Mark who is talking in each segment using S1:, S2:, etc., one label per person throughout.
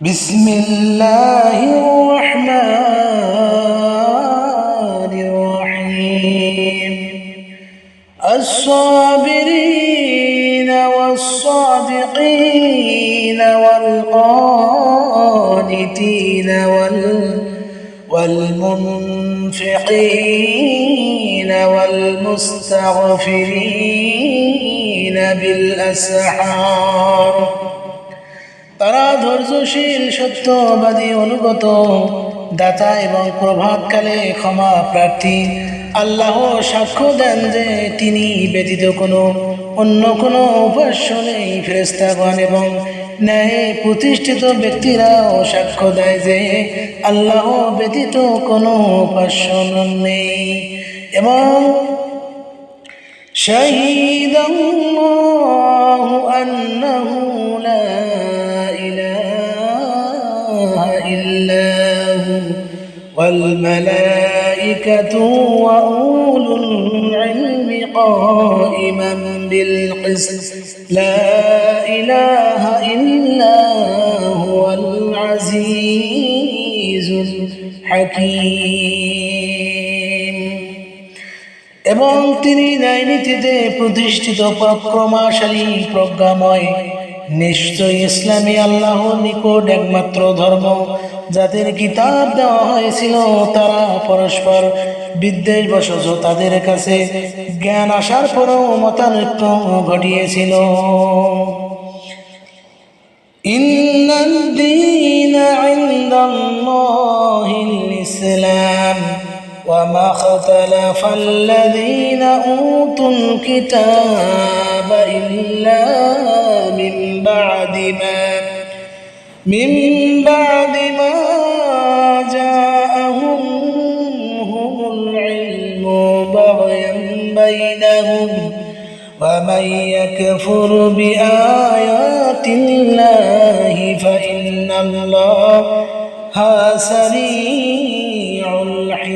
S1: بسم الله الرحمن الرحيم. الصابرين والصادقين والقانتين وال والمنفقين والمستغفرين بالأسحار. তারা ধৈর্যশীল সত্যবাদী অনুগত দাতা এবং প্রভাতকালে ক্ষমা প্রার্থী আল্লাহ সাক্ষ্য দেন যে তিনি ব্যতীত কোনো অন্য কোনো উপাস্য নেই ফেরেস্তাগণ এবং ন্যায় প্রতিষ্ঠিত ব্যক্তিরাও সাক্ষ্য দেয় যে আল্লাহ ব্যতীত কোনো উপাস্য নেই এবং شهد الله أنه لا إله إلا هو والملائكة وأولو العلم قائما بالقسط لا إله إلا هو العزيز الحكيم এবং তিনি ন্যায়নীতিতে প্রতিষ্ঠিত পরাক্রমাশালী প্রজ্ঞাময় নিশ্চয় ইসলামী আল্লাহ নিকট একমাত্র ধর্ম, যাদের কিতাব দেওয়া হয়েছিল তারা পরস্পর বিদ্বেষ বসত তাদের কাছে জ্ঞান আসার পরও মতানৈক্য ঘটিয়েছিল। ইন্দিন ইসলাম। وما اختلف الذين أوتوا الكتاب إلا من بعد ما من بعد ما جاءهم هم العلم بغيا بينهم ومن يكفر بآيات الله فإن الله سريع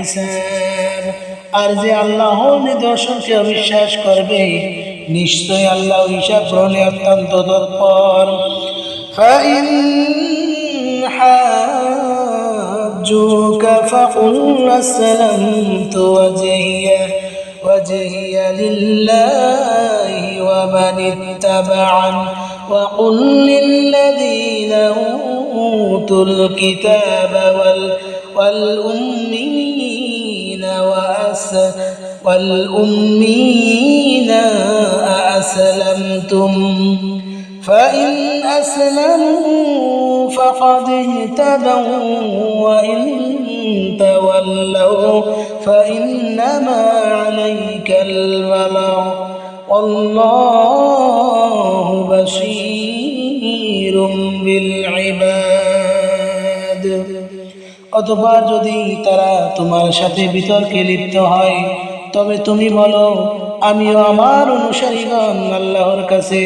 S1: الحساب আর যে আল্লাহর নিদর্শনকে অবিশ্বাস করবে নিশ্চয় আল্লাহ হিসাব গ্রহণে অত্যন্ত তৎপর فإن حاجوك فقل أسلمت وجهي وجهي لله ومن اتبعني وقل للذين أوتوا الكتاب وال والأمين والأمين أأسلمتم فإن أسلموا فقد اهتدوا وإن تولوا فإنما عليك البلاغ والله بشير بالعباد অতবার যদি তারা তোমার সাথে বিতর্কে লিপ্ত হয় তবে তুমি বলো, আমিও আমার অনুসারীগণ আল্লাহর কাছে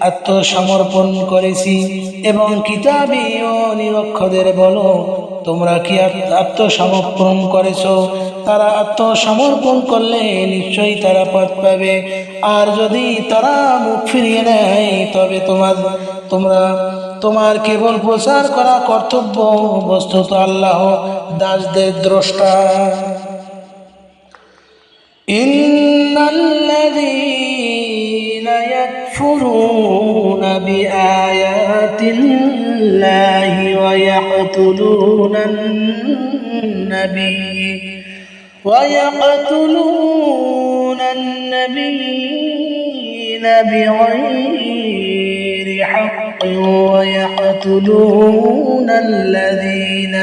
S1: আত্মসমর্পণ করেছি এবং কিতাবি ও নিরক্ষদের বলো, তোমরা কি আত্মসমর্পণ করেছ? তারা আত্মসমর্পণ করলে নিশ্চয়ই তারা পথ পাবে। আর যদি তারা মুখ ফিরিয়ে নেয়, তবে তোমার, তোমরা, তোমার কেবল প্রচার করা কর্তব্য, বস্তুত আল্লাহ দাসদের দ্রষ্টা। إن الذين يكفرون بآيات الله ويقتلون النبي ويقتلون النبيين بغير حق ويقتلون الذين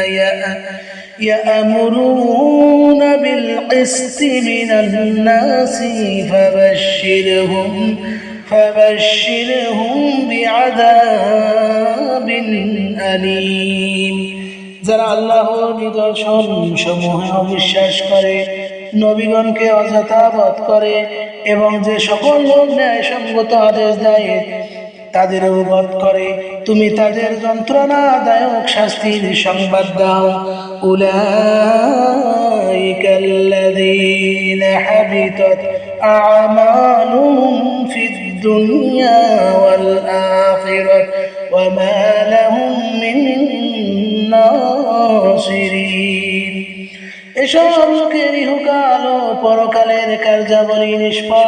S1: يأمرون بالقسط من الناس فبشرهم فبشرهم بعذاب أليم যারা আল্লাহর নিদর্শন সমূহে অবিশ্বাস করে নবীগণকে অযথা বধ করে এবং যে সকল লোক ন্যায় সঙ্গত আদেশ দেয় তাদেরও বধ করে তুমি তাদের যন্ত্রণাদায়ক শাস্তির সংবাদ দাও উলাইকাল্লাযীনা হাবিতাত আ'মালুহুম ফিদ দুনিয়া ওয়াল আখিরাত ওয়া মা লাহুম মিন الخاسرين এসব লোকের ইহকাল ও পরকালের কার্যাবলী নিষ্ফল হবে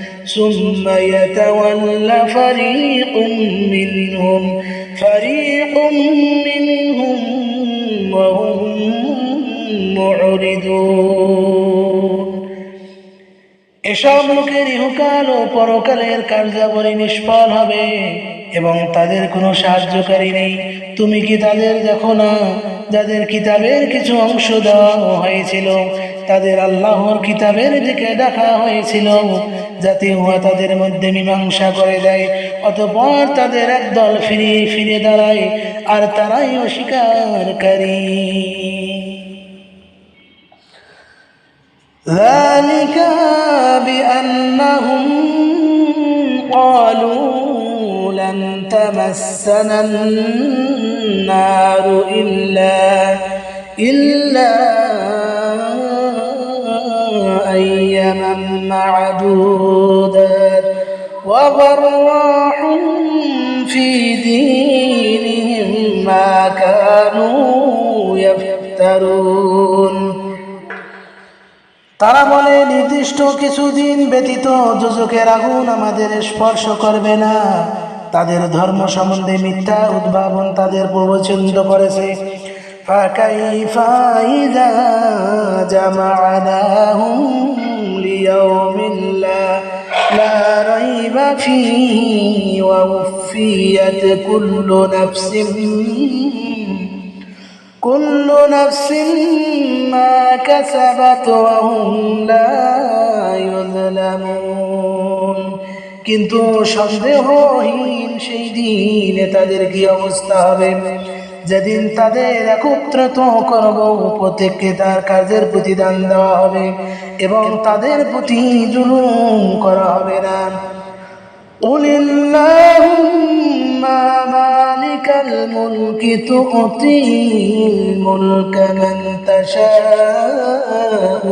S1: ثم يتولى فريق منهم فريق منهم وهم معرضون এসব লোকের ইহকাল ও পরকালের কার্যাবলী নিষ্ফল হবে এবং তাদের কোনো সাহায্যকারী নেই তুমি কি তাদের দেখো না যাদের কিতাবের কিছু অংশ দেওয়া হয়েছিল তাদের আল্লাহর কিতাবের দিকে ডাকা হয়েছিল যাতে উহা তাদের মধ্যে মীমাংসা করে দেয় অতপর তাদের একদল ফিরে ফিরে দাঁড়ায় আর তারাই অস্বীকারী ذلك بأنهم قالوا لن تمسنا النار إلا إلا أياما معدودات وغرهم في دينهم ما كانوا يفترون তারা বলে নির্দিষ্ট কিছুদিন ব্যতীত যোজকের আগুন আমাদের স্পর্শ করবে না তাদের ধর্ম সম্বন্ধে মিথ্যা উদ্ভাবন তাদের প্রবচিত করেছে فكيف إذا جمعناهم ليوم لا لا ريب فيه ووفيت كل نفس كل نفس ما كسبت وهم لا يظلمون কিন্তু সন্দেহহীন সেই দিনে তাদের কি অবস্থা হবে যেদিন তাদের একত্রিত করব প্রত্যেককে তার কাজের প্রতিদান দেওয়া হবে এবং তাদের প্রতি জুলুম করা হবে না قل اللهم مالك الملك تؤتي الملك من تشاء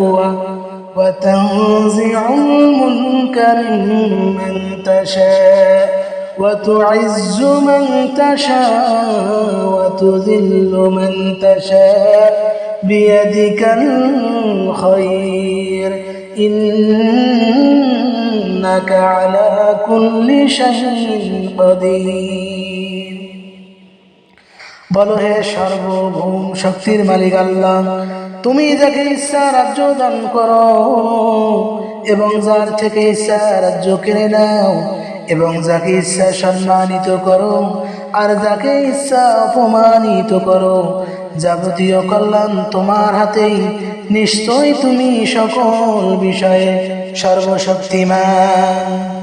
S1: وتنزع الملك ممن تشاء وتعز من تشاء وتذل من تشاء بيدك الخير إنك على كل شيء قدير বলো হে সর্বভৌম শক্তির মালিক আল্লাহ তুমি যাকে ইচ্ছা রাজ্য দান করো এবং যার থেকে ইচ্ছা রাজ্য কিনে নাও এবং যাকে ইচ্ছা সম্মানিত করো, আর যাকে ইচ্ছা অপমানিত করো, যাবতীয় কল্যাণ তোমার হাতেই নিশ্চয় তুমি সকল বিষয়ে সর্বশক্তিমান।